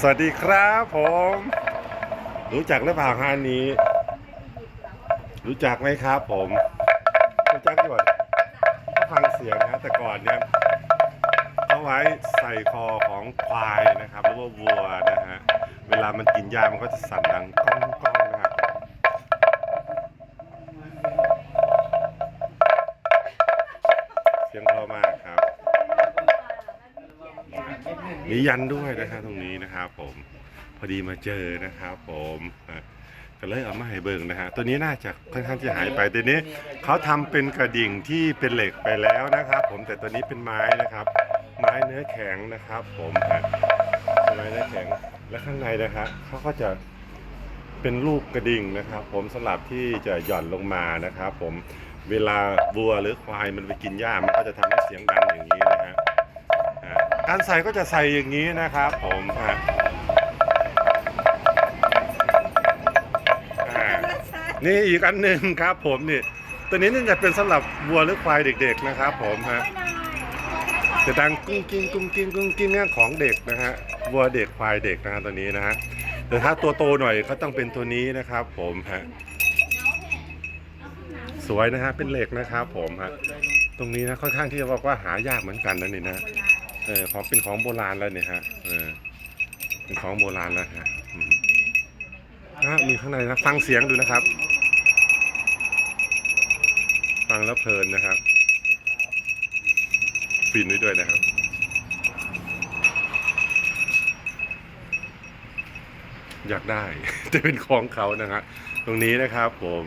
สวัสดีครับผม รู้จักหรือเปล่าฮานนี้ รู้จักไหมครับผม รู้จักอยู่ก็ฟังเสียงนะแต่ก่อนเนี่ยเอาไว้ใส่คอของควายนะครับหรือว่าวัวนะฮะเวลามันกินหญ้ามันก็จะสั่นดังก้องก้องนะครับเสียงเพราะมากครับ มียันด้วยนะครับตรงนี้นะครับผมพอดีมาเจอนะครับผมก็เลยเอามาให้เบิ่งนะฮะตัวนี้น่าจะค่อนข้างจะหายไปตัวนี้เขาทำเป็นกระดิ่งที่เป็นเหล็กไปแล้วนะครับ ผมแต่ตัวนี้เป็นไม้นะครับ ไม้เนื้อแข็งนะครับ ผมฮะไม้เนื้อแข็งและข้างในนะฮะเขาก็จะเป็นรูปกระดิ่งนะครับ ผมสำหรับที่จะหย่อนลงมานะครับ ผมเวลาวัวหรือควายมันไปกินหญ้ามันก็จะทำให้เสียงดังอย่างนี้ การใส่ก็จะใส่อย่างนี้นะครับ ผมฮะนี่อีกอันหนึ่งครับผมนี่ตัวนี้นี่จะเป็นสำหรับวัวหรือควายเด็ก ๆนะครับ ผมฮะจะดังกุ้งกิ้งกุ้งกิ้งกุ้งกิ้งเนี่ยของเด็กนะฮะวัวเด็กควายเด็กนะฮะตัวนี้นะฮะแต่ถ้าตัวโตหน่อยก็ต้องเป็นตัวนี้นะครับ ผมฮะสวยนะฮะเป็นเหล็กนะครับ ผมฮะตรงนี้นะค่อนข้างที่จะบอกว่าหายากเหมือนกันนะนี่นะ เออของเป็นของโบราณแล้วเนี่ยฮะเออเป็นของโบราณแล้วฮะอืมอะมีข้างในนะฟังเสียงดูนะครับ ฟังแล้วเพลินนะครับฟินไว้ด้วยนะครับอยากได้ จะเป็นของเขานะฮะตรงนี้นะครับผม